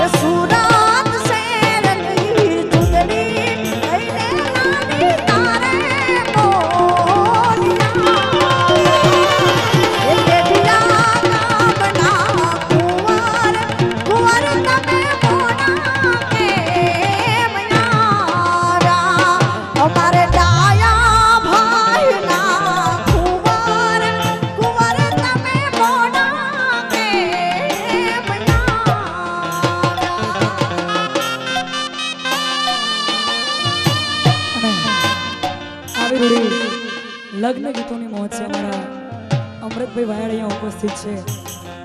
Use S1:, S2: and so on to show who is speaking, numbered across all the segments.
S1: Yes, પૂરી લગ્ન ગીતોની મોજ અમારા. અમૃતભાઈ વાયડ અહીંયા ઉપસ્થિત છે.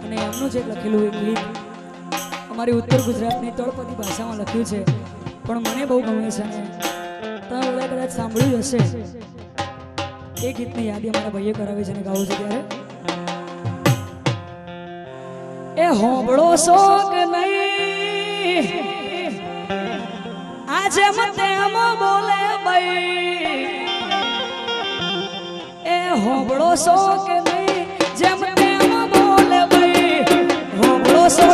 S1: અને એમનું જે લખેલું એ ગીત. અમારી ઉત્તર ગુજરાતની તળપદી ભાષામાં લખ્યું છે. પણ મને બહુ ગમે છે અને તમે બધા કદાચ સાંભળ્યું હશે. એ ગીતની યાદી અમારા ભાઈએ કરાવી છે અને ગાવું છે ત્યારે. એ હોબળો શોક નહીં. આજે મતે અમો બોલ હોબળો સો કે નહીં? જેમ તેમ બોલે હોબળો સો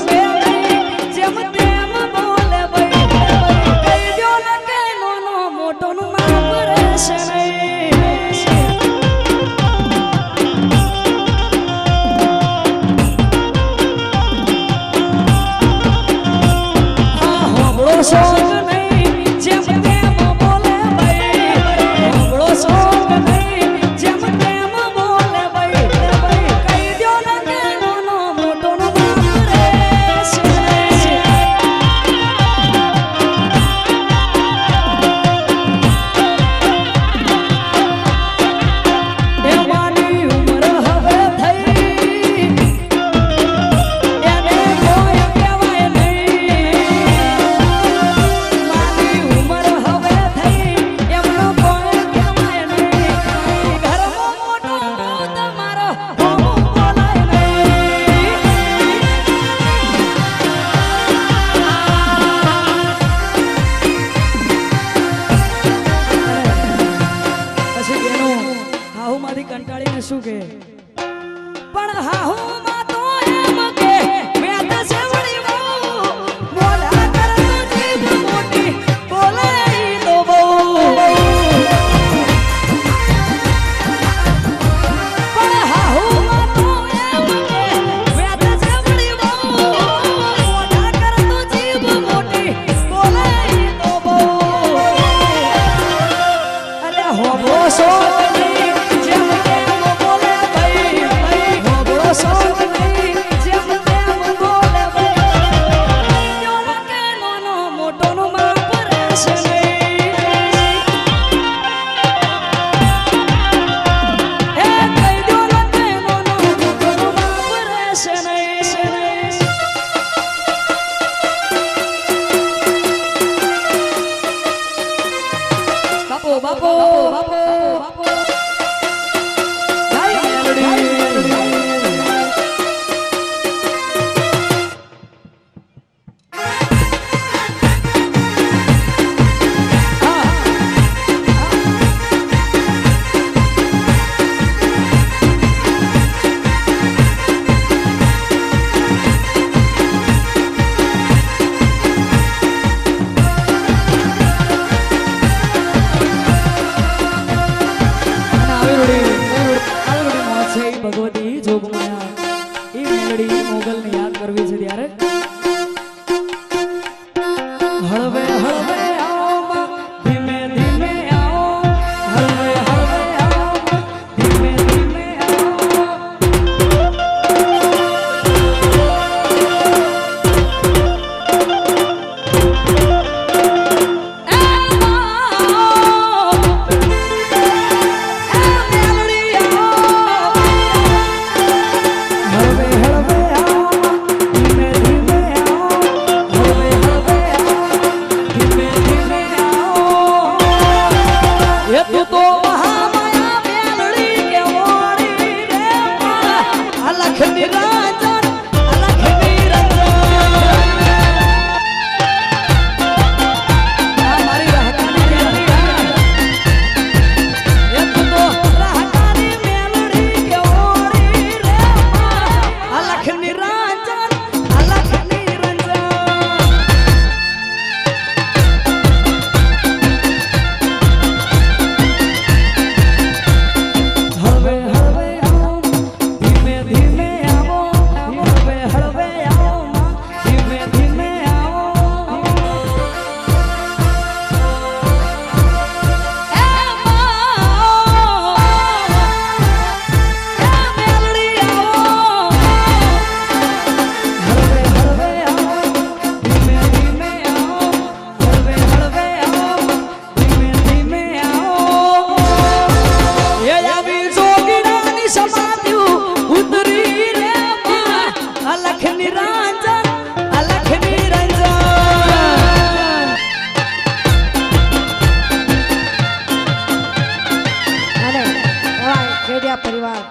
S1: મોડિયા પરિવાર.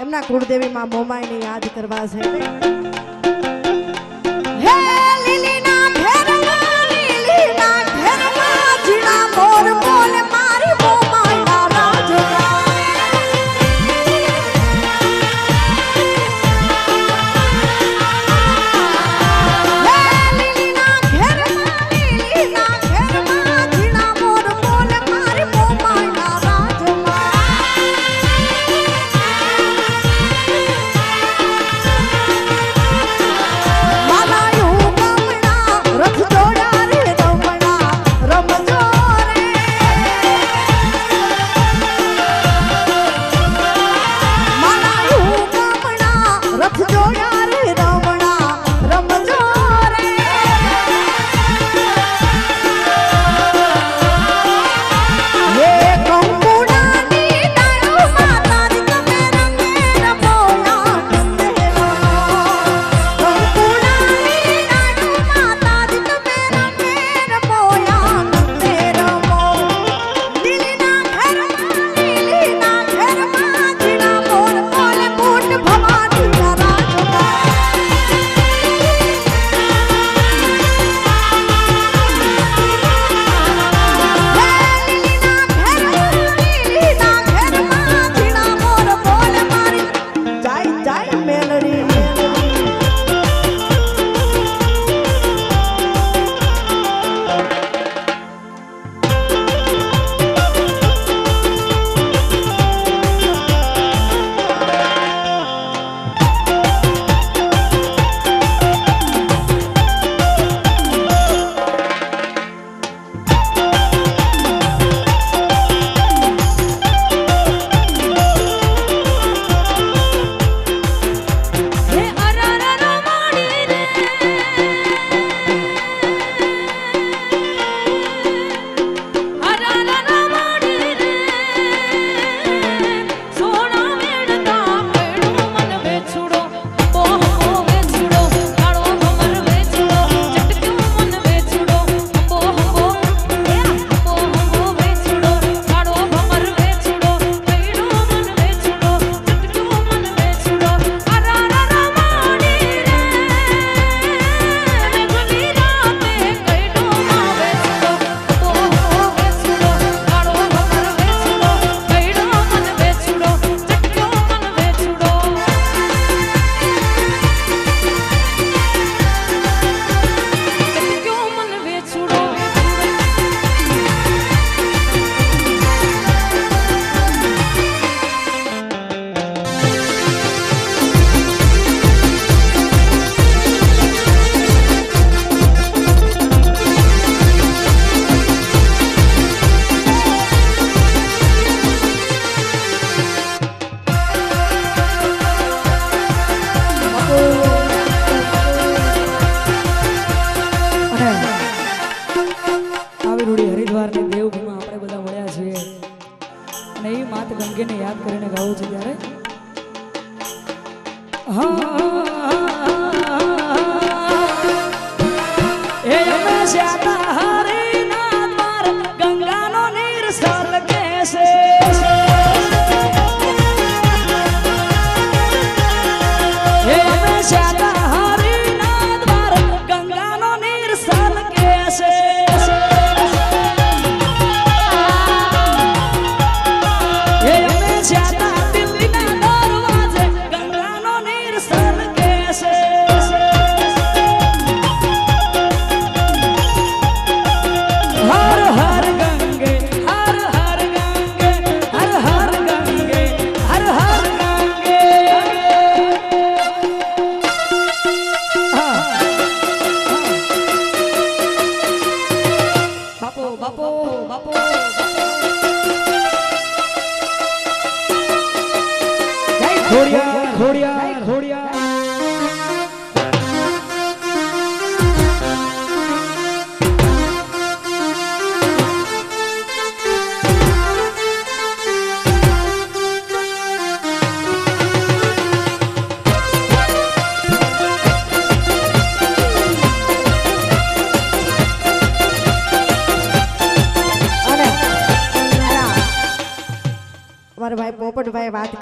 S1: એમના કુળદેવીમાં મોમાઈને યાદ કરવા છે.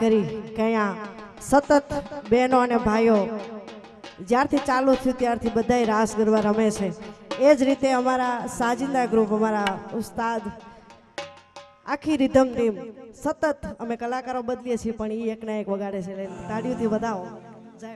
S1: કરી કે અહીંયા
S2: સતત બહેનો અને ભાઈઓ જ્યારથી ચાલુ થયું ત્યારથી બધાય રાસ ગરબા રમે છે. એ જ રીતે અમારા સાજિંદા ગ્રુપ અમારા ઉસ્તાદ, આખી રિધમ ટીમ સતત અમે કલાકારો બદલીએ છીએ, પણ એ એકના એક વગાડે છે. તાળીઓથી વધાવો. જય.